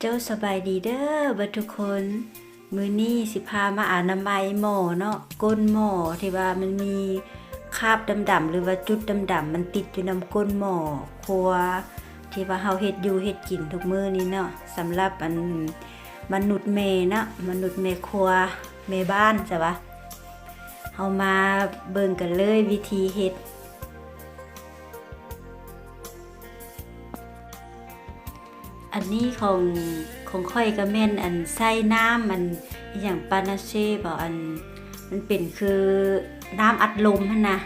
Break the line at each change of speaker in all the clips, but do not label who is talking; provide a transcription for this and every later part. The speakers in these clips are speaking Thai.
เจ้าสบายดีเด้อบัดทุกคน มือนี้สิพามาอ่านามัยหม้อเนาะก้นหม้อที่ว่ามันมีคราบดำๆหรือว่าจุดดำๆมันติดอยู่น้ำก้นหม้อครัว ที่ว่าเฮาเฮ็ดอยู่เฮ็ดกินทุกมือนี้เนาะสำหรับอันมนุษย์แม่เนะมนุษย์แม่ครัวแม่บ้านจ้ะวะเฮามาเบิ่งกันเลยวิธีเฮ็ด อันนี้ของของค่อยก็แม่นอันใส่น้ำมันอย่างปานาเช่บ่อันมันเป็นคือน้ำอัดลมนะ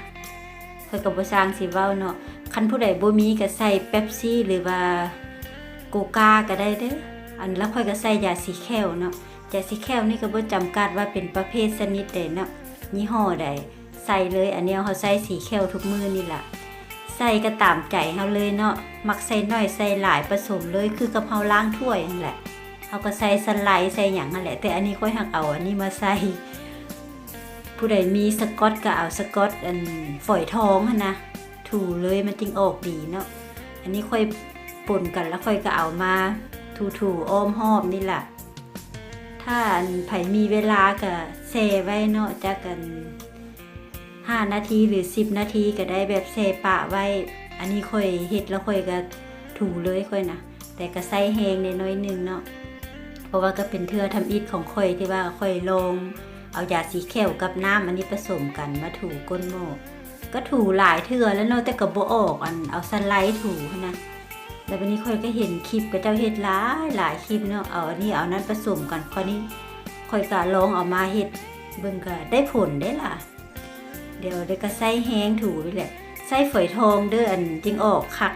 ค่อยก็บ่สร้างสิเว้าเนาะคันผู้ใดบ่มีก็ใส่เป๊ปซี่หรือว่าโกกาก็ได้เด้ออันแล้วค่อยก็ใส่ยาสีแคลเนาะยาสีแคลนี่ก็บ่จำกัดว่าเป็นประเภทชนิดใดเนาะยี่ห้อใดใส่เลยอันนี้เฮาใส่สีแคลทุกมือนี่แหละ ใส่ก็ตามใจเฮาเลยเนาะมักใส่น้อยใส่หลายผสมเลยคือกับเฮาล้างถ้วยนั่นแหละเฮาก็ใส่สไลด์ใส่หยังนั่นแหละ แต่อันนี้ค่อยหักเอาอันนี้มาใส่ผู้ใดมีสกอตก็เอาสกอตอันฝอยทองนะถูเลยมันจึงออกดีเนาะอันนี้ค่อยปนกันแล้วค่อยก็เอามาถูๆอ้อมหอบนี่แหละถ้าอันไผมีเวลาก็แช่ไว้เนาะจักกัน 5นาทีหรือ 10 นาทีก็ได้แบบเซปะไว้ อันนี้ค่อยเฮ็ดแล้วค่อยก็ถูเลยค่อยนะแต่ก็ใส่แหงในน้อยหนึงเนาะเพราะว่าก็เป็นเทือทำอิฐของค่อยที่ว่าค่อยลง เอายาสีแขวกับน้ำอันนี้ผสมกันมาถูก้นหม้อก็ถูหลายเทือแล้วเนาะแต่ก็บ่ออกอันเอาสไลด์ถูนะแล้ววันนี้ค่อยก็เห็นคลิปกับเจ้าเฮ็ดหลายหลายคลิปเนาะเอาอันนี้เอานั้นผสมกันคราวนี้ค่อยก็ลองเอามาเฮ็ดเบิ่งก็ได้ผลได้ล่ะ เดี๋ยวเด็กก็ใส่แห้งถูนี่แหละใส่ฝอยทองเด้ออันจึงออกคัก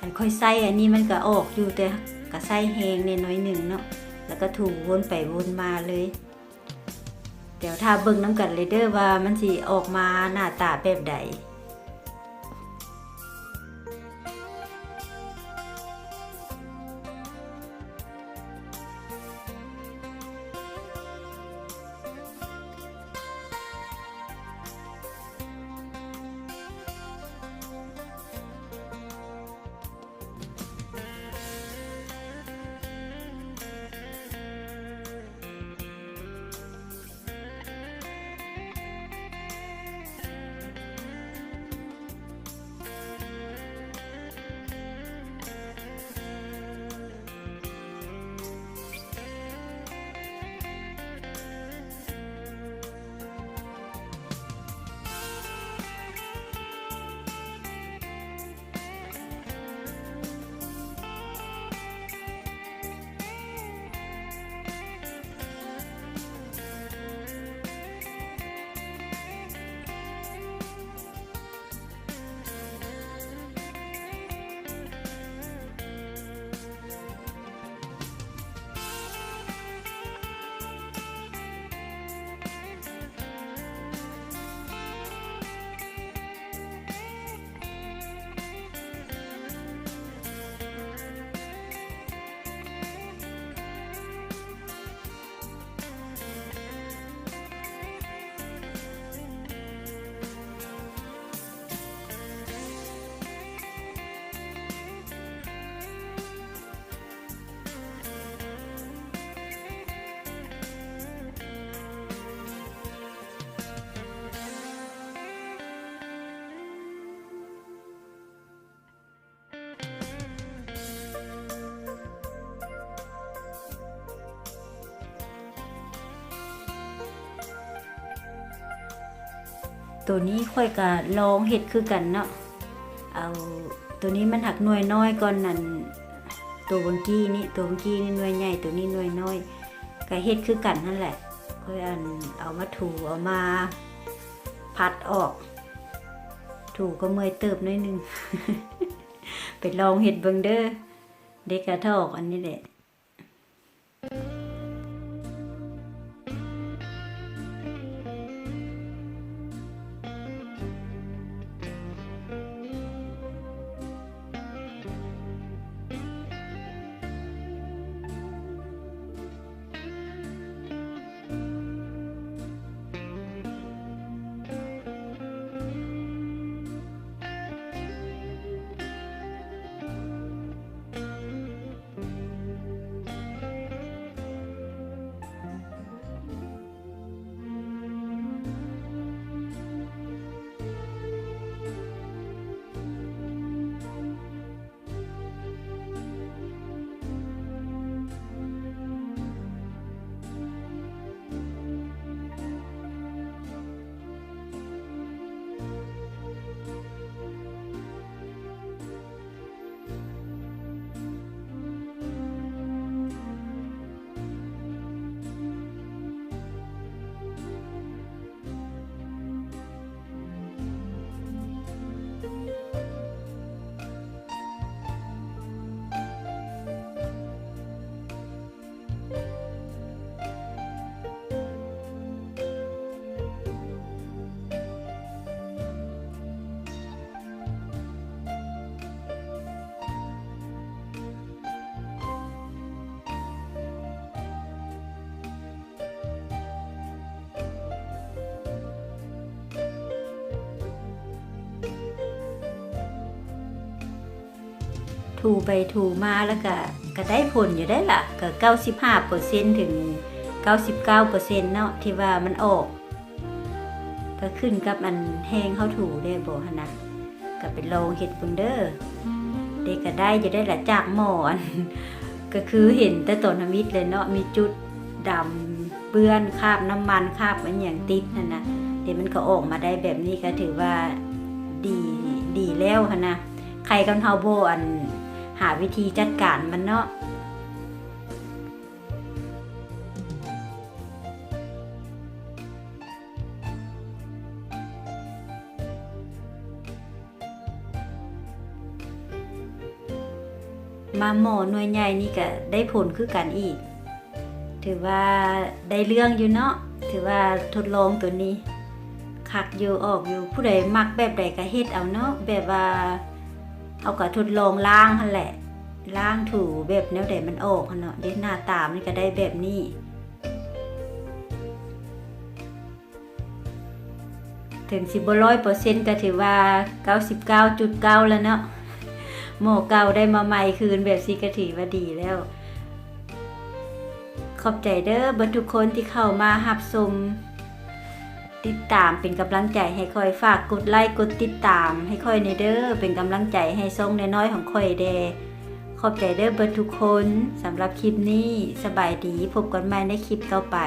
อันค่อยใส่อันนี้มันก็ออกอยู่แต่ก็ใส่แห้งเนน้อยหนึ่งเนาะแล้วก็ถูวนไปวนมาเลย เดี๋ยวถ้าเบิ่งน้ำกันเลยเด้อว่ามันสิออกมาหน้าตาแบบใด ตัวนี้ค่อยก็ลองเฮ็ดคือกันเนาะเอาตัวนี้มันหักหน่วยน้อยก่อนนั่นตัวเบงกี้นี่ตัวเบงกี้นี่หน่วยใหญ่ตัวนี้หน่วยน้อยก็เฮ็ดคือกันนั่นแหละค่อยอันเอามาถูเอามาพัดออก ถูก็เมื่อยเติบหน้อยหนึงไปลองเฮ็ดเบิงเด้อเด็กกระทอกอันนี้แหละ ถูไปถูมาแล้วก็ก็ได้ผลอยู่ได้ละก็95%ถึง99%เก้าเปอร์เซ็นเนาะที่ว่ามันออก ก็ขึ้นกับอันแห้งเข้าถูได้บ่หั่นะก็ไปลองเฮ็ดบิ่งเด้อเด็กก็ได้อยู่ได้ละจากหมอนก็คือเห็นแต่ต้นทมิตรเลยเนาะมีจุดดำเปื้อนคราบน้ำมันคราบอันอย่างติดนั่นนะเดี๋ยวมันก็ออกมาได้แบบนี้ก็ถือว่าดีดีแล้วนนะใครกันเฮาโบอัน หาวิธีจัดการมันเนาะมาหมอหน่วยใหญ่นี่ก็ได้ผลคือกันอีก ถือว่าได้เรื่องอยู่เนาะ ถือว่าทดลองตัวนี้คักอยู่ออกอยู่ผู้ใดมักแบบใดก็เฮ็ดเอาเนาะแบบว่า เอาก็ทดลองล้างหั่นแหละล้างถูแบบแนวใดมันออกหั่นเนาะเด็หน้าตามันก็ได้แบบนี้ถึงสิบร้อยเปอร์เซ็นต์ก็ถือว่า99.9แล้วเนาะหมอเก่าได้มาใหม่คืนแบบซีกถือว่าดีแล้ว ขอบใจเด้อบรรทุกคนที่เข้ามาหับชม ติดตามเป็นกำลังใจให้ค่อยฝากกดไลค์กดติดตาม ให้ค่อยในเด้อเป็นกำลังใจให้ทรงน้อยๆของค่อยเดขอบใจเด้อเบรรทุกคนสำหรับคลิปนี้สบายดีพบกันใหม่ในคลิปต่อไป